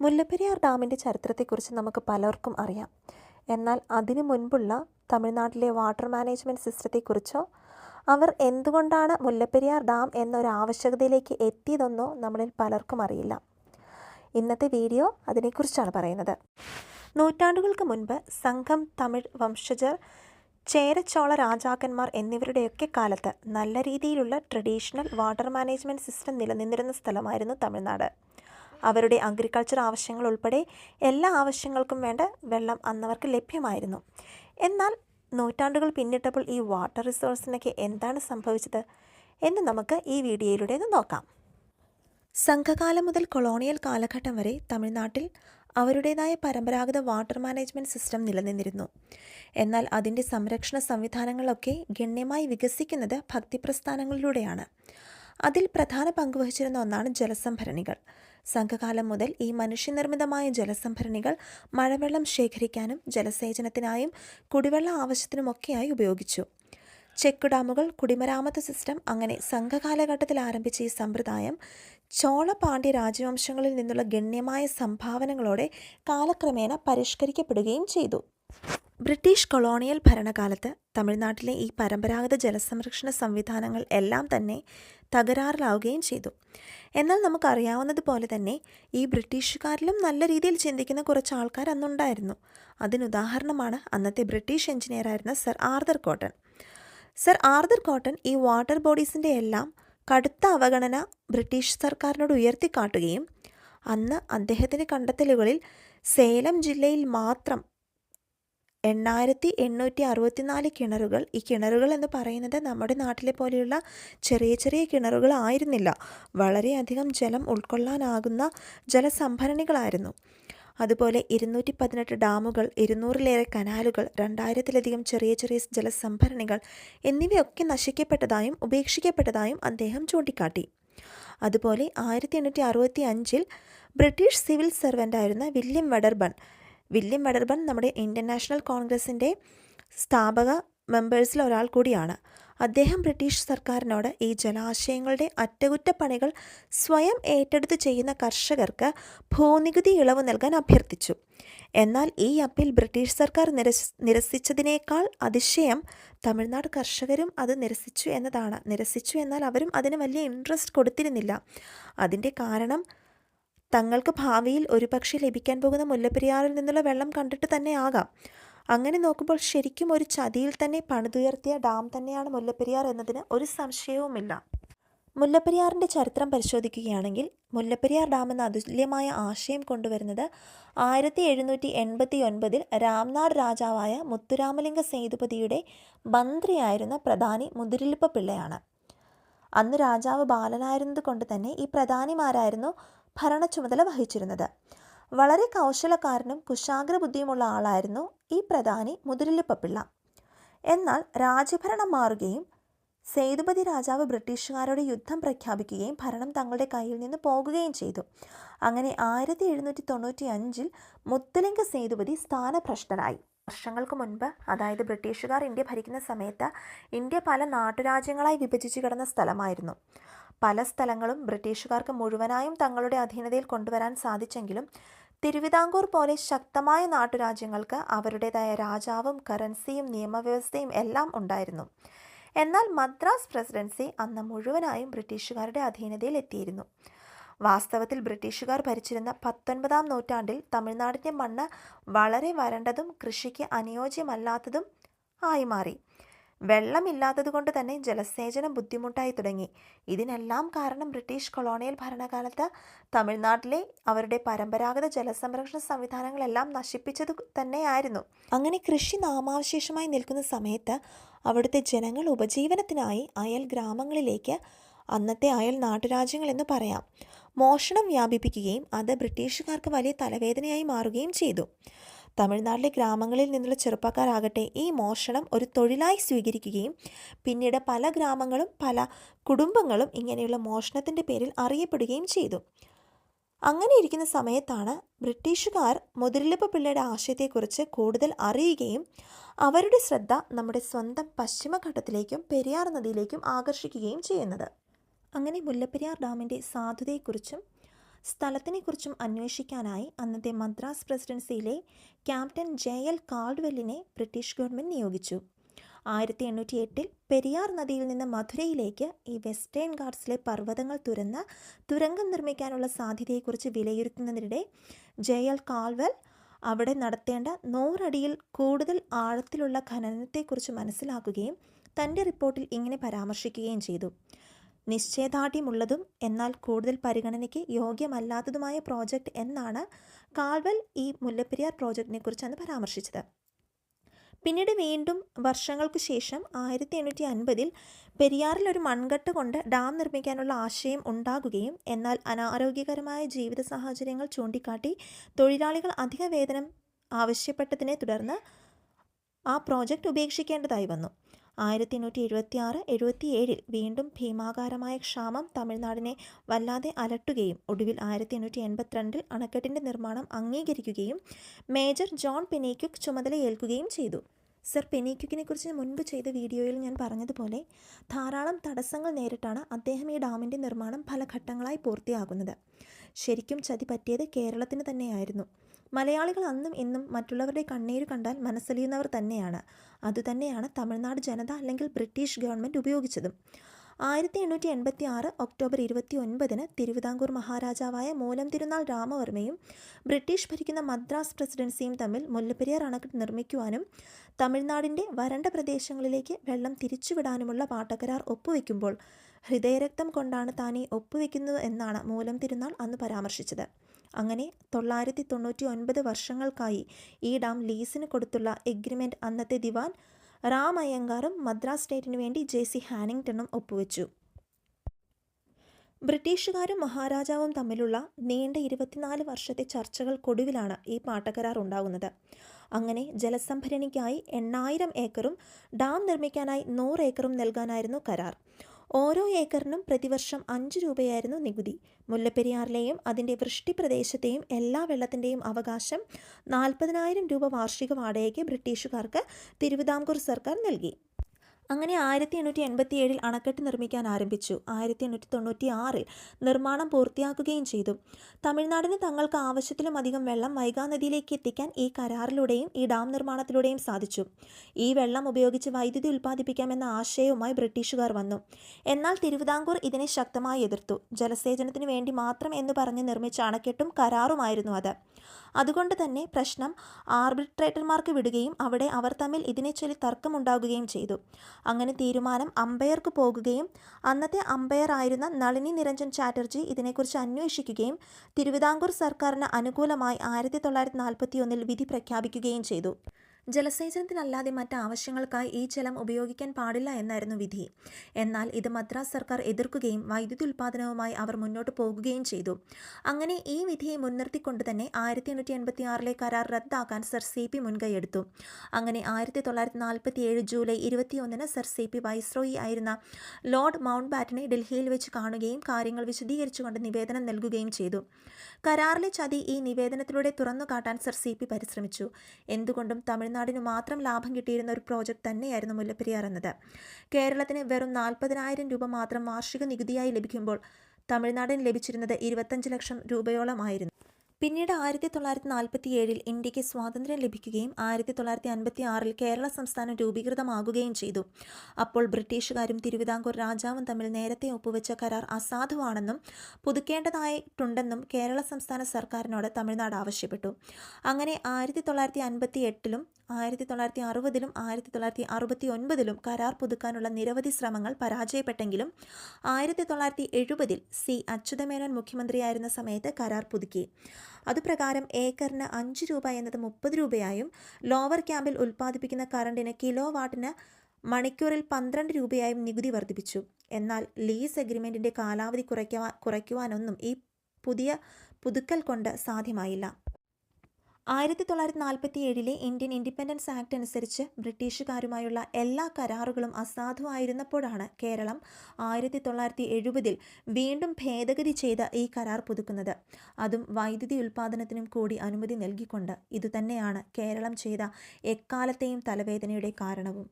മുല്ലപ്പെരിയാർ ഡാമിന്റെ ചരിത്രത്തെക്കുറിച്ച് നമുക്ക് പലർക്കും അറിയാം. എന്നാൽ അതിനു മുൻപുള്ള തമിഴ്നാട്ടിലെ വാട്ടർ മാനേജ്മെന്റ് സിസ്റ്റത്തെക്കുറിച്ചോ അവർ എന്തുകൊണ്ടാണ് മുല്ലപ്പെരിയാർ ഡാം എന്നൊരു ആവശ്യകതയിലേക്ക് എത്തിയതെന്നോ നമ്മളിൽ പലർക്കും അറിയില്ല. ഇന്നത്തെ വീഡിയോ അതിനെക്കുറിച്ചാണ് പറയുന്നത്. നൂറ്റാണ്ടുകൾക്ക് മുൻപ് സംഘം തമിഴ് വംശജർ ചേരച്ചോള രാജാക്കന്മാർ എന്നിവരുടെയൊക്കെ കാലത്ത് നല്ല രീതിയിലുള്ള ട്രഡീഷണൽ വാട്ടർ മാനേജ്മെന്റ് സിസ്റ്റം നിലനിന്നിരുന്ന സ്ഥലമായിരുന്നു തമിഴ്നാട്. അവരുടെ അഗ്രികൾച്ചർ ആവശ്യങ്ങൾ ഉൾപ്പെടെ എല്ലാ ആവശ്യങ്ങൾക്കും വേണ്ട വെള്ളം അന്നവർക്ക് ലഭ്യമായിരുന്നു. എന്നാൽ നൂറ്റാണ്ടുകൾ പിന്നിട്ടപ്പോൾ ഈ വാട്ടർ റിസോഴ്സിനൊക്കെ എന്താണ് സംഭവിച്ചത് എന്ന് നമുക്ക് ഈ വീഡിയോയിലൂടെ ഒന്ന് നോക്കാം. സംഘകാലം മുതൽ കൊളോണിയൽ കാലഘട്ടം വരെ തമിഴ്നാട്ടിൽ അവരുടേതായ പരമ്പരാഗത വാട്ടർ മാനേജ്മെന്റ് സിസ്റ്റം നിലനിന്നിരുന്നു. എന്നാൽ അതിന്റെ സംരക്ഷണ സംവിധാനങ്ങളൊക്കെ ഗണ്യമായി വികസിക്കുന്നത് ഭക്തിപ്രസ്ഥാനങ്ങളിലൂടെയാണ്. അതിൽ പ്രധാന പങ്കുവഹിച്ചിരുന്ന ഒന്നാണ് ജലസംഭരണികൾ. സംഘകാലം മുതൽ ഈ മനുഷ്യനിർമ്മിതമായ ജലസംഭരണികൾ മഴവെള്ളം ശേഖരിക്കാനും ജലസേചനത്തിനായും കുടിവെള്ള ആവശ്യത്തിനുമൊക്കെയായി ഉപയോഗിച്ചു. ചെക്ക് ഡാമുകൾ കുടിമരാമത്ത് സിസ്റ്റം അങ്ങനെ സംഘകാലഘട്ടത്തിൽ ആരംഭിച്ച ഈ സമ്പ്രദായം ചോള പാണ്ഡ്യ രാജവംശങ്ങളിൽ നിന്നുള്ള ഗണ്യമായ സംഭാവനകളോടെ കാലക്രമേണ പരിഷ്കരിക്കപ്പെടുകയും ചെയ്തു. ബ്രിട്ടീഷ് കൊളോണിയൽ ഭരണകാലത്ത് തമിഴ്നാട്ടിലെ ഈ പരമ്പരാഗത ജലസംരക്ഷണ സംവിധാനങ്ങൾ എല്ലാം തന്നെ തകരാറിലാവുകയും ചെയ്തു. എന്നാൽ നമുക്കറിയാവുന്നതുപോലെ തന്നെ ഈ ബ്രിട്ടീഷുകാരിലും നല്ല രീതിയിൽ ചിന്തിക്കുന്ന കുറച്ച് ആൾക്കാർ അന്നുണ്ടായിരുന്നു. അതിനുദാഹരണമാണ് അന്നത്തെ British എഞ്ചിനീയറായിരുന്ന sir Arthur Cotton. Sir Arthur Cotton ഈ വാട്ടർ ബോഡീസിന്റെ എല്ലാം കടുത്ത അവഗണന ബ്രിട്ടീഷ് സർക്കാരിനോട് ഉയർത്തിക്കാട്ടുകയും അന്ന് അദ്ദേഹത്തിന്റെ കണ്ടെത്തലുകളിൽ സേലം ജില്ലയിൽ മാത്രം എണ്ണായിരത്തി എണ്ണൂറ്റി അറുപത്തിനാല് കിണറുകൾ. ഈ കിണറുകൾ എന്ന് പറയുന്നത് നമ്മുടെ നാട്ടിലെ പോലെയുള്ള ചെറിയ ചെറിയ കിണറുകൾ ആയിരുന്നില്ല. വളരെയധികം ജലം ഉൾക്കൊള്ളാനാകുന്ന ജലസംഭരണികളായിരുന്നു. അതുപോലെ ഇരുന്നൂറ്റി പതിനെട്ട് ഡാമുകൾ ഇരുന്നൂറിലേറെ കനാലുകൾ രണ്ടായിരത്തിലധികം ചെറിയ ചെറിയ ജലസംഭരണികൾ എന്നിവയൊക്കെ നശിക്കപ്പെട്ടതായും ഉപേക്ഷിക്കപ്പെട്ടതായും അദ്ദേഹം ചൂണ്ടിക്കാട്ടി. അതുപോലെ ആയിരത്തി എണ്ണൂറ്റി അറുപത്തി അഞ്ചിൽ ബ്രിട്ടീഷ് സിവിൽ സർവന്റായിരുന്ന വില്യം വെഡർബൺ വില്യം വെഡർബൺ നമ്മുടെ ഇന്ത്യൻ നാഷണൽ കോൺഗ്രസിന്റെ സ്ഥാപക മെമ്പേഴ്സിൽ ഒരാൾ കൂടിയാണ്. അദ്ദേഹം ബ്രിട്ടീഷ് സർക്കാരിനോട് ഈ ജലാശയങ്ങളുടെ അറ്റകുറ്റപ്പണികൾ സ്വയം ഏറ്റെടുത്ത് ചെയ്യുന്ന കർഷകർക്ക് ഭൂനികുതി ഇളവ് നൽകാൻ അഭ്യർത്ഥിച്ചു. എന്നാൽ ഈ അപ്പീൽ ബ്രിട്ടീഷ് സർക്കാർ നിരസ് നിരസിച്ചതിനേക്കാൾ അതിശയം തമിഴ്നാട് കർഷകരും അത് നിരസിച്ചു എന്നതാണ്. നിരസിച്ചു എന്നാൽ അവരും അതിന് വലിയ ഇൻട്രസ്റ്റ് കൊടുത്തിരുന്നില്ല. അതിന്റെ കാരണം തങ്ങൾക്ക് ഭാവിയിൽ ഒരുപക്ഷെ ലഭിക്കാൻ പോകുന്ന മുല്ലപ്പെരിയാറിൽ നിന്നുള്ള വെള്ളം കണ്ടിട്ട് തന്നെ ആകാം. അങ്ങനെ നോക്കുമ്പോൾ ശരിക്കും ഒരു ചതിയിൽ തന്നെ പണിതുയർത്തിയ ഡാം തന്നെയാണ് മുല്ലപ്പെരിയാർ എന്നതിന് ഒരു സംശയവുമില്ല. മുല്ലപ്പെരിയാറിന്റെ ചരിത്രം പരിശോധിക്കുകയാണെങ്കിൽ മുല്ലപ്പെരിയാർ ഡാം എന്ന അതുല്യമായ ആശയം കൊണ്ടുവരുന്നത് ആയിരത്തി എഴുന്നൂറ്റി എൺപത്തി ഒൻപതിൽ രാംനാട് രാജാവായ മുത്തുരാമലിംഗ സേതുപതിയുടെ മന്ത്രിയായിരുന്ന പ്രധാനി മുതിരിലിപ്പ പിള്ളയാണ്. അന്ന് രാജാവ് ബാലനായിരുന്നത് കൊണ്ട് തന്നെ ഈ പ്രധാനിമാരായിരുന്നു ഭരണ ചുമതല വഹിച്ചിരുന്നത്. വളരെ കൗശലക്കാരനും കുശാഗ്ര ബുദ്ധിയുമുള്ള ആളായിരുന്നു ഈ പ്രധാനി മുതിരിലിപ്പപ്പിള്ള. എന്നാൽ രാജ്യഭരണം മാറുകയും സേതുപതി രാജാവ് ബ്രിട്ടീഷുകാരോട് യുദ്ധം പ്രഖ്യാപിക്കുകയും ഭരണം തങ്ങളുടെ കയ്യിൽ നിന്ന് പോകുകയും ചെയ്തു. അങ്ങനെ ആയിരത്തി എഴുന്നൂറ്റി തൊണ്ണൂറ്റി അഞ്ചിൽ മുത്തലിംഗ സേതുപതി സ്ഥാനഭ്രഷ്ടനായി. വർഷങ്ങൾക്ക് മുൻപ് അതായത് ബ്രിട്ടീഷുകാർ ഇന്ത്യ ഭരിക്കുന്ന സമയത്ത് ഇന്ത്യ പല നാട്ടുരാജ്യങ്ങളായി വിഭജിച്ചു കിടന്ന സ്ഥലമായിരുന്നു. പല സ്ഥലങ്ങളും ബ്രിട്ടീഷുകാർക്ക് മുഴുവനായും തങ്ങളുടെ അധീനതയിൽ കൊണ്ടുവരാൻ സാധിച്ചെങ്കിലും തിരുവിതാംകൂർ പോലെ ശക്തമായ നാട്ടുരാജ്യങ്ങൾക്ക് അവരുടേതായ രാജാവും കറൻസിയും നിയമവ്യവസ്ഥയും എല്ലാം ഉണ്ടായിരുന്നു. എന്നാൽ മദ്രാസ് പ്രസിഡൻസി അന്ന് മുഴുവനായും ബ്രിട്ടീഷുകാരുടെ അധീനതയിൽ എത്തിയിരുന്നു. വാസ്തവത്തിൽ ബ്രിട്ടീഷുകാർ ഭരിച്ചിരുന്ന പത്തൊൻപതാം നൂറ്റാണ്ടിൽ തമിഴ്നാടിന്റെ മണ്ണ് വളരെ വരണ്ടതും കൃഷിക്ക് അനുയോജ്യമല്ലാത്തതും ആയി മാറി. വെള്ളമില്ലാത്തതുകൊണ്ട് തന്നെ ജലസേചനം ബുദ്ധിമുട്ടായി തുടങ്ങി. ഇതിനെല്ലാം കാരണം ബ്രിട്ടീഷ് കൊളോണിയൽ ഭരണകാലത്ത് തമിഴ്നാട്ടിലെ അവരുടെ പരമ്പരാഗത ജലസംരക്ഷണ സംവിധാനങ്ങളെല്ലാം നശിപ്പിച്ചത് തന്നെയായിരുന്നു. അങ്ങനെ കൃഷി നാമാവശേഷമായി നിൽക്കുന്ന സമയത്ത് അവിടുത്തെ ജനങ്ങൾ ഉപജീവനത്തിനായി അയൽ ഗ്രാമങ്ങളിലേക്ക് അന്നത്തെ അയൽ നാട്ടുരാജ്യങ്ങൾ എന്ന് പറയാം. മോഷണം വ്യാപിപ്പിക്കുകയും അത് ബ്രിട്ടീഷുകാർക്ക് വലിയ തലവേദനയായി മാറുകയും ചെയ്തു. തമിഴ്നാട്ടിലെ ഗ്രാമങ്ങളിൽ നിന്നുള്ള ചെറുപ്പക്കാരാകട്ടെ ഈ മോഷണം ഒരു തൊഴിലായി സ്വീകരിക്കുകയും പിന്നീട് പല ഗ്രാമങ്ങളും പല കുടുംബങ്ങളും ഇങ്ങനെയുള്ള മോഷണത്തിന്റെ പേരിൽ അറിയപ്പെടുകയും ചെയ്തു. അങ്ങനെ ഇരിക്കുന്ന സമയത്താണ് ബ്രിട്ടീഷുകാർ മുതിരിലപ്പ് പിള്ളയുടെ ആശയത്തെക്കുറിച്ച് കൂടുതൽ അറിയുകയും അവരുടെ ശ്രദ്ധ നമ്മുടെ സ്വന്തം പശ്ചിമഘട്ടത്തിലേക്കും പെരിയാർ നദിയിലേക്കും ആകർഷിക്കുകയും ചെയ്യുന്നത്. അങ്ങനെ മുല്ലപ്പെരിയാർ ഡാമിന്റെ സാധുതയെക്കുറിച്ചും സ്ഥലത്തിനെക്കുറിച്ചും അന്വേഷിക്കാനായി അന്നത്തെ മദ്രാസ് പ്രസിഡൻസിയിലെ ക്യാപ്റ്റൻ ജെ എൽ കാൾഡ്വെല്ലിനെ ബ്രിട്ടീഷ് ഗവൺമെന്റ് നിയോഗിച്ചു. ആയിരത്തി എണ്ണൂറ്റി എട്ടിൽ പെരിയാർ നദിയിൽ നിന്ന് മധുരയിലേക്ക് ഈ വെസ്റ്റേൺ ഗാർഡ്സിലെ പർവതങ്ങൾ തുരന്ന് തുരങ്കം നിർമ്മിക്കാനുള്ള സാധ്യതയെക്കുറിച്ച് വിലയിരുത്തുന്നതിനിടെ ജെ എൽ കാൾവെൽ അവിടെ നടത്തേണ്ട നൂറടിയിൽ കൂടുതൽ ആഴത്തിലുള്ള ഖനനത്തെക്കുറിച്ച് മനസ്സിലാക്കുകയും തന്റെ റിപ്പോർട്ടിൽ ഇങ്ങനെ പരാമർശിക്കുകയും ചെയ്തു. നിശ്ചയദാർഢ്യമുള്ളതും എന്നാൽ കൂടുതൽ പരിഗണനയ്ക്ക് യോഗ്യമല്ലാത്തതുമായ പ്രോജക്റ്റ് എന്നാണ് കാൾവൽ ഈ മുല്ലപ്പെരിയാർ പ്രോജക്റ്റിനെ കുറിച്ചാണ് പരാമർശിച്ചത്. പിന്നീട് വീണ്ടും വർഷങ്ങൾക്ക് ശേഷം ആയിരത്തി എണ്ണൂറ്റി അൻപതിൽ പെരിയാറിൽ ഒരു മൺകട്ട കൊണ്ട് ഡാം നിർമ്മിക്കാനുള്ള ആശയം ഉണ്ടാകുകയും എന്നാൽ അനാരോഗ്യകരമായ ജീവിത സാഹചര്യങ്ങൾ ചൂണ്ടിക്കാട്ടി തൊഴിലാളികൾ അധിക വേതനം ആവശ്യപ്പെട്ടതിനെ തുടർന്ന് ആ പ്രോജക്റ്റ് ഉപേക്ഷിക്കേണ്ടതായി വന്നു. ആയിരത്തി എണ്ണൂറ്റി എഴുപത്തി ആറ് എഴുപത്തി ഏഴിൽ വീണ്ടും ഭീമാകാരമായ ക്ഷാമം തമിഴ്നാടിനെ വല്ലാതെ അലട്ടുകയും ഒടുവിൽ ആയിരത്തി എണ്ണൂറ്റി എൺപത്തിരണ്ടിൽ അണക്കെട്ടിന്റെ നിർമ്മാണം അംഗീകരിക്കുകയും മേജർ ജോൺ പെനീക്യുക്ക് ചുമതലയേൽക്കുകയും ചെയ്തു. സർ പെനീക്യുക്കിനെ കുറിച്ച് മുൻപ് ചെയ്ത വീഡിയോയിൽ ഞാൻ പറഞ്ഞതുപോലെ ധാരാളം തടസ്സങ്ങൾ നേരിട്ടാണ് അദ്ദേഹം ഈ ഡാമിന്റെ നിർമ്മാണം പല ഘട്ടങ്ങളായി പൂർത്തിയാകുന്നത് ശരിക്കും ചതി പറ്റിയത് കേരളത്തിന് തന്നെയായിരുന്നു. മലയാളികൾ അന്നും ഇന്നും മറ്റുള്ളവരുടെ കണ്ണീര് കണ്ടാൽ മനസ്സലിയുന്നവർ തന്നെയാണ്. അതുതന്നെയാണ് തമിഴ്നാട് ജനത അല്ലെങ്കിൽ ബ്രിട്ടീഷ് ഗവൺമെന്റ് ഉപയോഗിച്ചതും. ആയിരത്തി എണ്ണൂറ്റി എൺപത്തി ആറ് ഒക്ടോബർ ഇരുപത്തി ഒൻപതിന് തിരുവിതാംകൂർ മഹാരാജാവായ മൂലം തിരുനാൾ രാമവർമ്മയും ബ്രിട്ടീഷ് ഭരിക്കുന്ന മദ്രാസ് പ്രസിഡൻസിയും തമ്മിൽ മുല്ലപ്പെരിയാർ അണക്കെട്ട് നിർമ്മിക്കുവാനും തമിഴ്നാടിന്റെ വരണ്ട പ്രദേശങ്ങളിലേക്ക് വെള്ളം തിരിച്ചുവിടാനുമുള്ള പാട്ടക്കരാർ ഒപ്പുവെക്കുമ്പോൾ ഹൃദയരക്തം കൊണ്ടാണ് താനീ ഒപ്പുവെക്കുന്നത് എന്നാണ് മൂലം തിരുനാൾ അന്ന് പരാമർശിച്ചത്. അങ്ങനെ തൊള്ളായിരത്തി തൊണ്ണൂറ്റി ഒൻപത് വർഷങ്ങൾക്കായി ഈ ഡാം ലീസിന് കൊടുത്തുള്ള എഗ്രിമെന്റ് അന്നത്തെ ദിവാൻ റാം അയ്യങ്കാറും മദ്രാസ് സ്റ്റേറ്റിന് വേണ്ടി ജെ സി ഹാനിങ്ടണും ഒപ്പുവെച്ചു. ബ്രിട്ടീഷുകാരും മഹാരാജാവും തമ്മിലുള്ള നീണ്ട ഇരുപത്തിനാല് വർഷത്തെ ചർച്ചകൾക്കൊടുവിലാണ് ഈ പാട്ടക്കരാർ ഉണ്ടാകുന്നത്. അങ്ങനെ ജലസംഭരണിക്കായി എണ്ണായിരം ഏക്കറും ഡാം നിർമ്മിക്കാനായി നൂറ് ഏക്കറും നൽകാനായിരുന്നു കരാർ. ഓരോ ഏക്കറിനും പ്രതിവർഷം അഞ്ച് രൂപയായിരുന്നു നികുതി. മുല്ലപ്പെരിയാറിലെയും അതിന്റെ വൃഷ്ടി പ്രദേശത്തെയും എല്ലാ വെള്ളത്തിന്റെയും അവകാശം നാൽപ്പതിനായിരം രൂപ വാർഷിക വാടകയ്ക്ക് ബ്രിട്ടീഷുകാർക്ക് തിരുവിതാംകൂർ സർക്കാർ നൽകി. അങ്ങനെ ആയിരത്തി എണ്ണൂറ്റി എൺപത്തി ഏഴിൽ അണക്കെട്ട് നിർമ്മിക്കാൻ ആരംഭിച്ചു. ആയിരത്തി എണ്ണൂറ്റി തൊണ്ണൂറ്റി ആറിൽ നിർമ്മാണം പൂർത്തിയാക്കുകയും ചെയ്തു. തമിഴ്നാടിന് തങ്ങൾക്ക് ആവശ്യത്തിലും അധികം വെള്ളം വൈകാ നദിയിലേക്ക് എത്തിക്കാൻ ഈ കരാറിലൂടെയും ഈ ഡാം നിർമ്മാണത്തിലൂടെയും സാധിച്ചു. ഈ വെള്ളം ഉപയോഗിച്ച് വൈദ്യുതി ഉൽപ്പാദിപ്പിക്കാമെന്ന ആശയവുമായി ബ്രിട്ടീഷുകാർ വന്നു. എന്നാൽ തിരുവിതാംകൂർ ഇതിനെ ശക്തമായി എതിർത്തു. ജലസേചനത്തിന് വേണ്ടി മാത്രം എന്ന് പറഞ്ഞ് നിർമ്മിച്ച അണക്കെട്ടും കരാറുമായിരുന്നു അത്. അതുകൊണ്ട് തന്നെ പ്രശ്നം ആർബിട്രേറ്റർമാർക്ക് വിടുകയും അവിടെ അവർ തമ്മിൽ ഇതിനെ ചൊല്ലി തർക്കമുണ്ടാകുകയും ചെയ്തു. അങ്ങനെ തീരുമാനം അമ്പയർക്ക് പോകുകയും അന്നത്തെ അമ്പയർ ആയിരുന്ന നളിനി നിരഞ്ജൻ ചാറ്റർജി ഇതിനെക്കുറിച്ച് അന്വേഷിക്കുകയും തിരുവിതാംകൂർ സർക്കാരിന് അനുകൂലമായി ആയിരത്തി തൊള്ളായിരത്തി നാൽപ്പത്തിയൊന്നിൽ വിധി പ്രഖ്യാപിക്കുകയും ചെയ്തു. ജലസേചനത്തിനല്ലാതെ മറ്റ് ആവശ്യങ്ങൾക്കായി ഈ ജലം ഉപയോഗിക്കാൻ പാടില്ല എന്നായിരുന്നു വിധി. എന്നാൽ ഇത് മദ്രാസ് സർക്കാർ എതിർക്കുകയും വൈദ്യുതി ഉൽപ്പാദനവുമായി അവർ മുന്നോട്ട് പോകുകയും ചെയ്തു. അങ്ങനെ ഈ വിധിയെ മുൻനിർത്തിക്കൊണ്ട് തന്നെ ആയിരത്തി എണ്ണൂറ്റി എൺപത്തി ആറിലെ കരാർ റദ്ദാക്കാൻ സർ സി പി മുൻകൈയെടുത്തു അങ്ങനെ ആയിരത്തി തൊള്ളായിരത്തി നാൽപ്പത്തി ഏഴ് ജൂലൈ ഇരുപത്തിയൊന്നിന് സർ സി പി വൈസ്രോയി ആയിരുന്ന ലോർഡ് മൗണ്ട് ബാറ്റനെ ഡൽഹിയിൽ വെച്ച് കാണുകയും കാര്യങ്ങൾ വിശദീകരിച്ചുകൊണ്ട് നിവേദനം നൽകുകയും ചെയ്തു. കരാറിലെ ചതി ഈ നിവേദനത്തിലൂടെ തുറന്നു കാട്ടാൻ സർ സി പി പരിശ്രമിച്ചു. എന്തുകൊണ്ടും തമിഴ്നാടിന് മാത്രം ലാഭം കിട്ടിയിരുന്ന ഒരു പ്രോജക്റ്റ് തന്നെയായിരുന്നു മുല്ലപ്പെരിയാർ എന്നത്. കേരളത്തിന് വെറും നാൽപ്പതിനായിരം രൂപ മാത്രം വാർഷിക നികുതിയായി ലഭിക്കുമ്പോൾ തമിഴ്നാടിന് ലഭിച്ചിരുന്നത് ഇരുപത്തഞ്ച് ലക്ഷം രൂപയോളമായിരുന്നു. പിന്നീട് ആയിരത്തി തൊള്ളായിരത്തി നാൽപ്പത്തി ഏഴിൽ ഇന്ത്യയ്ക്ക് സ്വാതന്ത്ര്യം ലഭിക്കുകയും ആയിരത്തി തൊള്ളായിരത്തി അൻപത്തി ആറിൽ കേരള സംസ്ഥാനം രൂപീകൃതമാകുകയും ചെയ്തു. അപ്പോൾ ബ്രിട്ടീഷുകാരും തിരുവിതാംകൂർ രാജാവും തമ്മിൽ നേരത്തെ ഒപ്പുവെച്ച കരാർ അസാധുവാണെന്നും പുതുക്കേണ്ടതായിട്ടുണ്ടെന്നും കേരള സംസ്ഥാന സർക്കാരിനോട് തമിഴ്നാട് ആവശ്യപ്പെട്ടു. അങ്ങനെ ആയിരത്തി തൊള്ളായിരത്തി അൻപത്തി എട്ടിലും ആയിരത്തി തൊള്ളായിരത്തി അറുപതിലും ആയിരത്തി തൊള്ളായിരത്തി അറുപത്തി ഒൻപതിലും കരാർ പുതുക്കാനുള്ള നിരവധി ശ്രമങ്ങൾ പരാജയപ്പെട്ടെങ്കിലും ആയിരത്തി തൊള്ളായിരത്തി എഴുപതിൽ സി അച്യുതമേനോൻ മുഖ്യമന്ത്രിയായിരുന്ന സമയത്ത് കരാർ പുതുക്കി. അതുപ്രകാരം ഏക്കറിന് അഞ്ച് രൂപ എന്നത് മുപ്പത് രൂപയായും ലോവർ ക്യാമ്പിൽ ഉൽപ്പാദിപ്പിക്കുന്ന കറണ്ടിന് കിലോ വാട്ടിന് മണിക്കൂറിൽ പന്ത്രണ്ട് രൂപയായും നികുതി വർദ്ധിപ്പിച്ചു. എന്നാൽ ലീസ് എഗ്രിമെന്റിന്റെ കാലാവധി കുറയ്ക്കുവാൻ കുറയ്ക്കുവാനൊന്നും ഈ പുതിയ പുതുക്കൽ കൊണ്ട് സാധ്യമായില്ല. ആയിരത്തി തൊള്ളായിരത്തി നാൽപ്പത്തി ഏഴിലെ ഇന്ത്യൻ ഇൻഡിപെൻഡൻസ് ആക്ട് അനുസരിച്ച് ബ്രിട്ടീഷുകാരുമായുള്ള എല്ലാ കരാറുകളും അസാധുവായിരുന്നപ്പോഴാണ് കേരളം ആയിരത്തി തൊള്ളായിരത്തി എഴുപതിൽ വീണ്ടും ഭേദഗതി ചെയ്ത ഈ കരാർ പുതുക്കുന്നത്. അതും വൈദ്യുതി ഉൽപ്പാദനത്തിനും കൂടി അനുമതി നൽകിക്കൊണ്ട്. ഇതുതന്നെയാണ് കേരളം ചെയ്ത എക്കാലത്തെയും തലവേദനയുടെ കാരണവും.